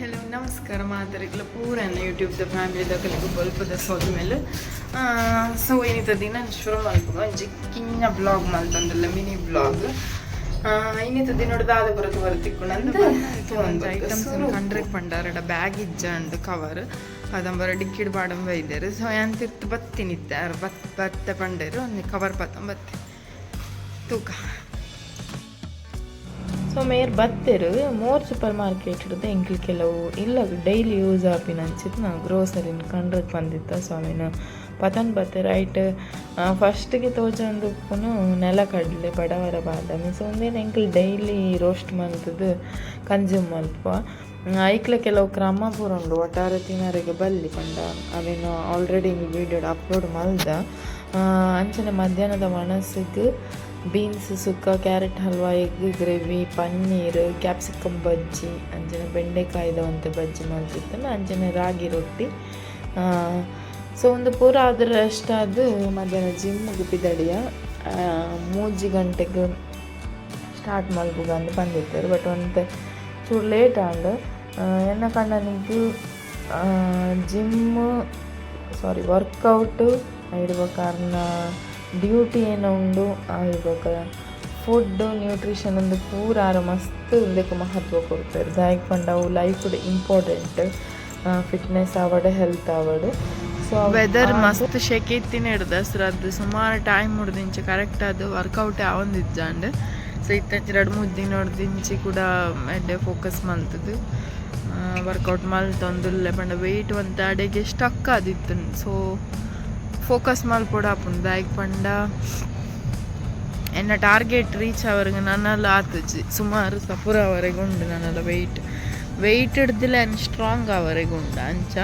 Hello ನಮಸ್ಕಾರ. ಮಾತಾಡಿಕ್ಲ ಪೂರನ್ನ ಯೂಟ್ಯೂಬ್ದ ಫ್ಯಾಮಿಲಿದ ಕಲಿಗೆ ಬಲ್ಪದ ಸೋದ ಮೇಲೆ. So ಏನಿತ ದಿನ ಶುರು ಮಾಡ್ಬೋದು. ಒಂಜಿ ಕಿನ್ನ ಬ್ಲಾಗ್ ಮಾಡ್ತಂದಲ್ಲ ಮಿನಿ ಬ್ಲಾಗ್ ಇನ್ನಿತ ದಿನ ದಾದ ಬರತು ಅಂತ ಐಟಮ್ಸ್ ಕಂಡ್ರೆ ಪಂಡಾರಡ ಬ್ಯಾಗ್ ಇಜ್ಜ ಅಂಡ್ ಕವರ್ ಅದಂಬರ ಡಿಕ್ಕಿಡ್ ಬಾಡಂಬ ಇದ್ದಾರೆ ಸೊ ಎಂತಿರ್ತು ಬತ್ತಿನಿತ್ತಾರೆ ಬತ್ ಬತ್ತೆ ಪಂಡೇರು ಒಂದು ಕವರ್ ಬತ್ತ ಬತ್ತೆ ತೂಕ. ಮೇರ್ ಬತ್ತೆರು ಮೋರ್ ಸೂಪರ್ ಮಾರ್ಕೆಟ್ ಇರುತ್ತೆ ಎಂಕ್ಲು ಕೆಲವು ಇಲ್ಲ ಡೈಲಿ ಯೂಸ್ ಆಪಿನ ಅನ್ಸಿತ್ತು ನಾವು ಗ್ರೋಸರಿನ ಕಂಡ್ರಕ್ಕೆ ಬಂದಿತ್ತ ಸೊ ಪತನ್ ಬತ್ತೆ ರೈಟ್ ಫಸ್ಟಿಗೆ ತೋಜಂದು ನೆಲ ನೆಲಕಡಲೆ ಬಡವರ ಬಾದಾಮಿ ಸೊ ಒಂದೇನು ಎಂಕ್ಲು ಡೈಲಿ ರೋಸ್ಟ್ ಮಲ್ತದ್ದು ಕನ್ಸ್ಯೂಮ್ ಮಲ್ಪ ಐಕ್ಲ ಕೆಲವು ಕ್ರಮ ಪೂರ ಉಂಡು, ಒಟ್ಟಾರೆ ತಿನ್ನರಿಗೆ ಬಲ್ಲಿ ಪಂಡ ಅವೇನು ಆಲ್ರೆಡಿ ವಿಡಿಯೋ ಅಪ್ಲೋಡ್ ಮಲ್ದ ಅಂಚನೆ ಮಧ್ಯಾಹ್ನದ ಮನಸ್ಸಿಗೆ ಬೀನ್ಸ್, ಸುಕ್ಕ, carrot, halwa, egg, gravy, paneer, capsicum bajji, ಅಂಜನ ಬೆಂಡೆಕಾಯಿದ ಒಂದು ಬಜ್ಜಿ ಮಾಡ್ತಿರ್ತಾನೆ ಅಂಜನ ರಾಗಿ ರೊಟ್ಟಿ. ಸೊ ಒಂದು ಪೂರ ಅದರ ಅಷ್ಟಾದ ಮಧ್ಯಾಹ್ನ ಜಿಮ್ಗೆ ಬಿದಡಿಯ ಮೂಜಿ ಗಂಟೆಗೆ ಸ್ಟಾರ್ಟ್ ಮಲ್ಬುಗ ಅಂತ ಬಂದಿದ್ದಾರೆ. ಬಟ್ ಒಂದು ಚೂರು ಲೇಟ್ ಆಂಡ್ ಎನ್ನ ಕಣ್ಣನಿಗೆ ಜಿಮ್ಮು ಸಾರಿ ವರ್ಕೌಟು ಇಡುವ ಕಾರಣ ಡ್ಯೂಟಿ ಏನು ಉಂಡು. ಇವಾಗ ಫುಡ್ ನ್ಯೂಟ್ರಿಷನ್ ಒಂದು ಪೂರ ಮಸ್ತ್ ಉಂದೆಕ್ ಮಹತ್ವ ಕೊಡ್ತಾರೆ. ದಾಯಕ್ ಪಂಡ ಅವು ಲೈಫ್ ಇಂಪಾರ್ಟೆಂಟ್ ಫಿಟ್ನೆಸ್ ಆವಡೆ ಹೆಲ್ತ್ ಆವಡೆ ಸೊ ವೆದರ್ ಮಸ್ತ್ ಶೆಕೆ ಇತ್ತಿನ ಹಿಡ್ದ ಸರ್ ಅದು ಸುಮಾರು ಟೈಮ್ ಹಿಡ್ದಿಂಚಿ ಕರೆಕ್ಟ್ ಅದು ವರ್ಕೌಟ್ ಯಾವೊಂದಿದ್ದಾಂಡ್ ಸೊ ಇತ್ತಂಚೆ ಎರಡು ಮೂರು ದಿನ ಹೊಡ್ದಿಂಚಿ ಕೂಡ ಎಡ್ಡೆ ಫೋಕಸ್ ಮಲ್ತದ್ದು ವರ್ಕೌಟ್ ಮಲ್ತೊಂದುಲ್ಲೆ ಪಂಡ ವೆಯ್ಟ್ ಒಂದು ಅಡೆಗೆ ಸ್ಟಕ್ ಆದಿತ್ತು ಸೊ ಫೋಕಸ್ ಮಲ್ಪೊಡ ಆಪುಂಡು ಬ್ಯಾಗ್ ಪಂಡ ಎನ್ನ ಟಾರ್ಗೆಟ್ ರೀಚ್ ಅವರೆಗೆ ನನ್ನೆಲ್ಲ ಆತುಜಿ ಸುಮಾರು ಸಪುರ ಅವರೆಗೂ ಉಂಡು ನನ್ನೆಲ್ಲ ವೆಯ್ಟ್ ವೆಯ್ಟ್ ಹಿಡ್ದಿಲ್ಲ ಏನು ಸ್ಟ್ರಾಂಗ್ ಅವರೆಗೂ ಉಂಡು ಅಂಚ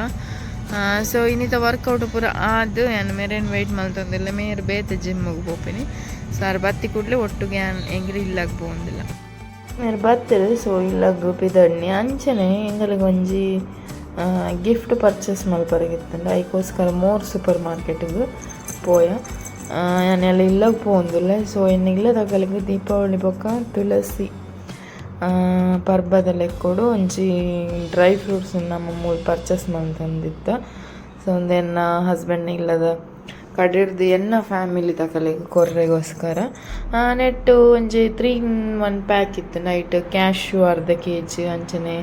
ಸೊ ಇನ್ನಿತ ವರ್ಕೌಟ್ ಪೂರ ಆದು ಏನು ಮೇರೇನು ವೆಯ್ಟ್ ಮಲ್ತೊಂದಿಲ್ಲ ಮೇರೆ ಬೇತೆ ಜಿಮ್ಮಿಗೆ ಹೋಗ್ತೀನಿ ಸರ್ ಬತ್ತಿ ಕೂಡಲೇ ಒಟ್ಟಿಗೆ ಹೆಂಗ್ರಿ ಇಲ್ಲಾಗ ಬೋಂದಿಲ್ಲ ಮೇರೆ ಬತ್ತರು ಸೊ ಇಲ್ಲಾಗ ಗುಪಿದಣ್ಣಿ ಅಂಚನೆ ಹೆಂಗಲಿಗೆ ಒಂಜಿ ಗಿಫ್ಟ್ ಪರ್ಚೇಸ್ ಮಲ್ಪರಗಿತ್ತಂಡ ಐಕೋಸ್ಕರ ಮೋರ್ ಸೂಪರ್ ಮಾರ್ಕೆಟ್ಗೆ ಪೋಯ ನಾನೆಲ್ಲ ಇಲ್ಲ ಪೋಂದಿಲ್ಲ. ಸೊ ಇನ್ನಿಲ್ಲ ತಗಲಿಗೆ ದೀಪಾವಳಿ ಪಕ್ಕ ತುಳಸಿ ಪರ್ಬದಲ್ಲಿ ಕೊಡು. ಒಂಜಿ ಡ್ರೈ ಫ್ರೂಟ್ಸ್ ನಮ್ಮ ಮೂಲ ಪರ್ಚೇಸ್ ಮಾಡ್ತಂದಿತ್ತ. ಸೊ ಒಂದೇನ ಹಸ್ಬೆಂಡ್ ಇಲ್ಲದ ಕಡಿಡ್ದು ಎನ್ನ ಫ್ಯಾಮಿಲಿ ತಕಲಿಗೆ ಕೊರ್ರೆಗೋಸ್ಕರ ನೆಟ್ಟು ಒಂಜಿ ತ್ರೀ ಒನ್ ಪ್ಯಾಕ್ ಇತ್ತು. ನೈಟ್ ಕ್ಯಾಶು ಅರ್ಧ ಕೆ ಜಿ ಅಂಚನೆ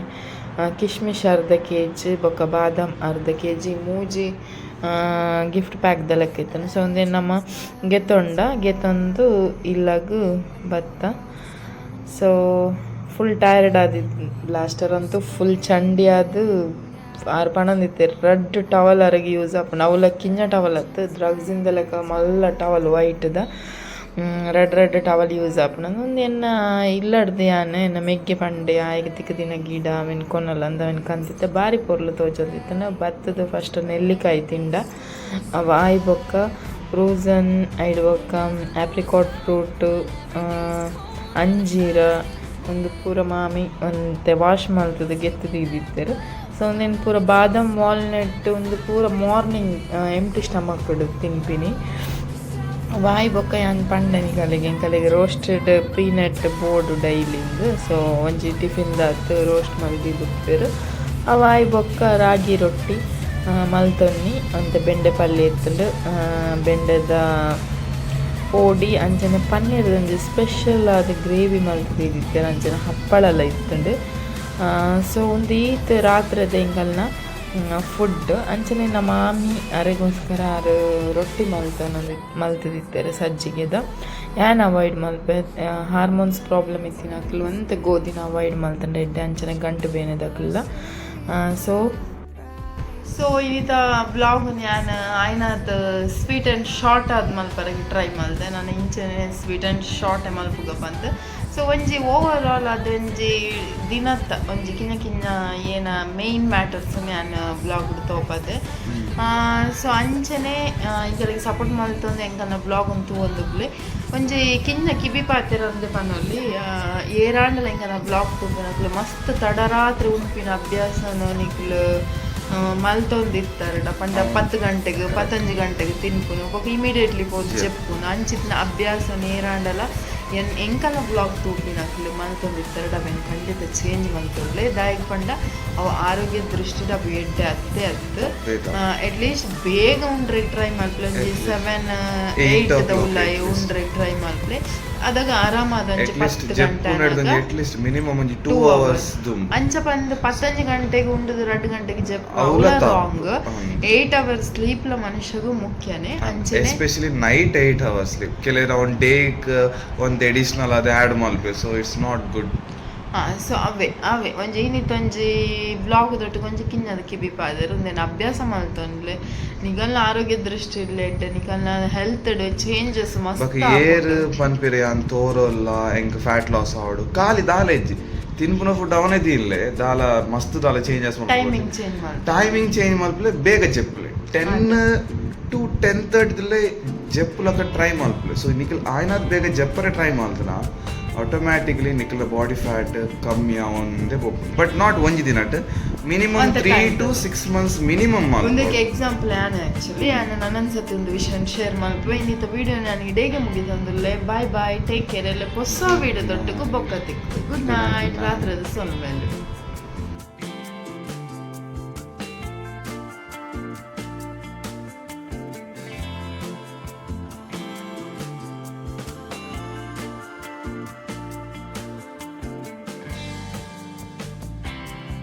ಕಿಶ್ಮಿಶ್ ಅರ್ಧ ಕೆ ಜಿ ಬೊಕ್ಕ ಬಾದಾಮ್ ಅರ್ಧ ಕೆ ಜಿ ಮೂಜಿ ಗಿಫ್ಟ್ ಪ್ಯಾಕ್ ಇತ್ತು ಸೊ ಒಂದೇ ನಮ್ಮ ಗೆತ್ತೊಂಡ, ಗೆತ್ತೊಂದು ಇಲ್ಲಗು ಬತ್ತ ಸೊ ಫುಲ್ ಟೈರ್ಡ್ ಆದಿ ಲಾಸ್ಟರ್ ಅಂತೂ ಫುಲ್ ಚಂಡಿ ಆದು ಆರು ಪಣಂದಿತ್ತೆ ರೆಡ್ ಟವಲ್ ಅರಗಿ ಯೂಸ್ ಆಪ್ ಅವಲ ಕಿಂಜ ಟವಲ್ ಅತ್ತು. ಡ್ರಗ್ಸಿಂದ ಲೆಕ್ಕ ಮಲ್ಲ ಟವಲ್ ವೈಟ್ದ ರೆಡ್ ರೆಡ್ ಟವಲ್ ಯೂಸ್ ಆಪುಂಡು ಒಂದು ಎನ್ನ ಇಲ್ಲಡ್ದು ಯಾನೆ, ಎನ್ನ ಮೆಗ್ಗೆ ಪಂಡೆ ಆಯ್ಕೆ ತಿಕ್ಕ ದಿನ ಗಿಡ ಅವೆನ್ ಕೊನಲ್ಲ ಅಂದ ಅವೆನ್ ಕಂತಿತ್ತ ಬಾರಿ ಪೊರ್ಲು ತೋಜೋದಿತ್ತ. ನಾ ಭತ್ತದ ಫಸ್ಟ್ ನೆಲ್ಲಿಕಾಯಿ ತಿಂಡ. ಆಯ್ ಬೊಕ್ಕ ಫ್ರೂಸನ್ ಐಡ್ ಬೊಕ್ಕ ಆಪ್ರಿಕಾಟ್ ಫ್ರೂಟ್ ಅಂಜೀರ, ಒಂದು ಪೂರ ಮಾಮಿ, ಒಂತೆ ವಾಶ್ ಮಾಡ್ತದೆ ಗೆತ್ತು ತೆಗ್ದಿತ್ತರು ಸೊ ಒಂದೇನು ಪೂರ ಬಾದಾಮ್ ವಾಲ್ನಟ್ ಒಂದು ಪೂರ ಮಾರ್ನಿಂಗ್ ಎಂಟಿ ಸ್ಟಮಕ್ ತಿನ್ಪಿನಿ. ವಾಯ್ ಬೊಕ್ಕ ಯಾನ್ ಪಂಡನಿಗಳಿಗೆ ಎಂಕಲಿಗೆ ರೋಸ್ಟೆಡ್ ಪೀನಟ್ ಬೋರ್ಡ್ ಡೈಲಿಂಗ್ ಸೊ ಒಂಜಿ ಟಿಫಿನ್ ದಾತ್ ರೋಸ್ಟ್ ಮಲ್ದಿ ಬಿಡ್ತೇರು ಆ ವಾಯ್ ಬೊಕ್ಕ ರಾಗಿ ರೊಟ್ಟಿ ಮಲ್ತೊನ್ನಿ ಅಂತೆ ಬೆಂಡೆ ಪಲ್ಯ ಎತ್ತುಂಡು ಬೆಂಡೆದ ಪೋಡಿ, ಅಂಚನೆ ಪನ್ನೀರ್ ಒಂಜಿ ಸ್ಪೆಷಲ್ ಆದ ಗ್ರೇವಿ ಮಲ್ತಿದ್ದಿತ್ತೇನೆ ಅಂಚನೆ ಹಪ್ಪಳೆಲ್ಲ ಇತ್ತುಂಡು. ಸೊ ಒಂದು ಈತ್ ರಾತ್ರದ ಎಂಕಲ್ನ ಫುಡ್ ಅಂಚನೆ ನಮ್ಮ ಮಾಮಿ ಅರೆಗೋಸ್ಕರ ಆರು ರೊಟ್ಟಿ ಮಲ್ತನೊಂದು ಮಲ್ತದಿತ್ತಾರೆ ಸಜ್ಜಿಗೆದ. ಏನ್ ಅವಾಯ್ಡ್ ಮಲ್ಪೆ ಹಾರ್ಮೋನ್ಸ್ ಪ್ರಾಬ್ಲಮ್ ಇತ್ತಿನ ಗೋಧಿನ ಅವಾಯ್ಡ್ ಮಲ್ತಂಡ ಇಡ್ಡೆ ಅಂಚನೆ ಗಂಟು ಬೇನೆದಕ್ಲ ಸೊ ಸೊ ಇನ್ನಿತ ಬ್ಲಾಗ್ ನಾನು ಆಯ್ನಾದ ಸ್ವೀಟ್ ಆ್ಯಂಡ್ ಶಾರ್ಟ್ ಆದ್ಮೇಲೆ ಮಲ್ಪರಗೆ ಟ್ರೈ ಮಾಡಿದೆ ನಾನು ಇಂಚನೆ ಸ್ವೀಟ್ ಆ್ಯಂಡ್ ಶಾರ್ಟ್ ಮಲ್ಪುಗ ಬಂದು ಸೊ ಒಂಜಿ ಓವರ್ ಆಲ್ ಅದೊಂಜಿ ದಿನತ್ತ ಒಂಜಿ ಕಿನ್ನ ಕಿನ್ನ ಏನ ಮೇಯ್ನ್ ಮ್ಯಾಟರ್ಸ್ ನಾನು ಬ್ಲಾಗ್ ತೋಪದೆ. ಸೊ ಅಂಚನೆ ಈಗಲಿಗೆ ಸಪೋರ್ಟ್ ಮಾಡ್ತಂದು ಎಂಕನ್ನ ಬ್ಲಾಗ್ ಒಂದು ಒಂದುಗ್ಲಿ ಒಂಜಿ ಕಿನ್ನ ಕಿಬಿ ಪಾತೆರಂದು ಪನೊಲ್ಲಿ ಏರಾಂಡಲ ಎಂಕನ ಬ್ಲಾಗ್ ತೂಪಿನಕ್ಲು ಮಸ್ತ್ ತಡರಾತ್ರಿ ಉಂಪಿನ ಅಭ್ಯಾಸನ ನಿಕ್ಲು ಮಲ್ತೊಂದಿರ್ತಾರಡ ಪಂಡ ಪತ್ತು ಗಂಟೆಗೆ ಪತ್ತಂಜು ಗಂಟೆಗೆ ತಿನ್ಪುನು ಒಬ್ಬ ಇಮಿಡಿಯೇಟ್ಲಿ ಪೋದು ಚೆಪ್ಪುನು ಅಂಚಿತ್ತಿನ ಅಭ್ಯಾಸ ನೇರಾಂಡಲ. ಎನ್ ಎಂಕಲ ಬ್ಲಾಗ್ ತೂಪಿನಕ್ಲು ಮಲ್ತೊಂದಿತ್ತಾರೆ ಬೆನ್ ಖಂಡಿತ ಚೇಂಜ್ ಮಲ್ತೊಳ್ಳೆ ದಾಯಕ ಪಂಡ ಅವು ಆರೋಗ್ಯ ದೃಷ್ಟಿದ ಅವು ಅತ್ತೆ ಅತ್ತೆ. ಬೇಗ. ಅಟ್ಲೀಸ್ಟ್ ಬೇಗ ಉಂಡ್ರೆ try At least seven eight o'clock ಉಲ್ಲ at least. ಉಂಡ್ರೆ ಟ್ರೈ ಮಲ್ಪಲೆ ಅದಾಗ ಆರಾಮಾದ ಅಟ್ ಫಸ್ಟ್ ಪತ್ತು ಜಪ್ಪು ಗಂಟೆ ಅಟ್ ಲೀಸ್ಟ್ ಮಿನಿಮಮ್ ಒಂಜಿ ಟೂ ಅವರ್ಸ್ ಅಂಚ ಬಂದ್ ಪತ್ತಂಜು ಗಂಟೆಗೆ ಉಂಡದು ಎರಡು ಗಂಟೆಗೆ ಜಪ್ ಅವ್ಲ long wrong eight hours sleep ಲ ಮನುಷ್ಯಗೂ ಮುಖ್ಯನೇ ಅಂಚನೆ. Especially night eight hours sleep ಕೆಲೆ ಒಂದು ಡೇಕ್ ಒಂದು ಅಡಿಷನಲ್ ಅದು add Malpe so it's not good so ಅವೇ ಅವೇ ಒಂಜಿ ಇನ್ನಿತ್ತೊಂಜಿ ಬ್ಲಾಗ್ ದೊಟ್ಟು ಕೊಂಚ ಕಿನ್ನದ ಕಿಬಿಪಾದರು ಒಂದೇನು ಅಭ್ಯಾಸ ಮಲ್ತೊಂಡ್ಲೆ ನಿಗಲ್ನ ಆರೋಗ್ಯ ದೃಷ್ಟಿ ಇಲ್ಲೆಡ್ ನಿಗಲ್ನ ಹೆಲ್ತ್ ಚೇಂಜಸ್ ಬಕ್ ಮಸ್ತ್ ಏರ್ ಪನ್ಪಿರೆ ಅಂತ ತೋರಲ್ಲ ಎಂಕ್ ಫ್ಯಾಟ್ ಲಾಸ್ ಆವಡು ಖಾಲಿ ದಾಲ ಇಜ್ಜಿ ತಿನ್ಪುನ ಫುಡ್ ಅವನೇ ದಿಲ್ಲೆ ದಾಲ ಮಸ್ತ್ ದಾಲ ಚೇಂಜಸ್ ಟೈಮಿಂಗ್ ಚೇಂಜ್ ಮಾಡಿ ಟೈಮಿಂಗ್ ಚೇಂಜ್ ಮಲ್ಪಲೆ ಬೇಗ ಜಪ್ಪಲೆ ಟೆನ್ ಟು ಟೆನ್ ತರ್ಟಿದಲ್ಲೇ ಜಪ್ಪುಲಕ ಟ್ರೈ ಮಲ್ಪಲೆ ಸೊ ನಿಖಿಲ್ ಆಯ್ನಾದ್ ಬೇಗ ಜಪ್ಪರೆ ಟ್ರೈ ಮಲ್ತನ ಆಟೋಮ್ಯಾಟಿಕ್ಲಿ ನಿಖಲ ಬಾಡಿ ಫ್ಯಾಟ್ ಕಮ್ಮಿ ಅವನದೇ ಬಟ್ ನಾಟ್ ಒಂಜಿ ದಿನಟ್ minimum three. To six months minimum ಒಂದಕ್ಕೆ ಎಕ್ಸಾಂಪಲ್ ಯಾನು ಆ್ಯಕ್ಚುಲಿ ನಾನು ನನ್ನನ್ಸತಿ ಒಂದು ವಿಷಯ ಶೇರ್ ಮಾಡ್ತೀವಿ ಇನ್ನಿತ ವಿಡಿಯೋ ನಾನು ಇಡೇಗೆ ಮುಗಿದಂದುಲ್ಲೆ. ಬಾಯ್ ಬಾಯ್ ಟೇಕ್ ಕೇರ್ ಎಲ್ಲ ಹೊಸ ವಿಡಿಯೋ ದೊಡ್ಡಕ್ಕೂ ಬೊಕ್ಕ ತಿಕ್ಕು. ಗುಡ್ ನೈಟ್ ರಾತ್ರಿ ಸೊನ್ನೆ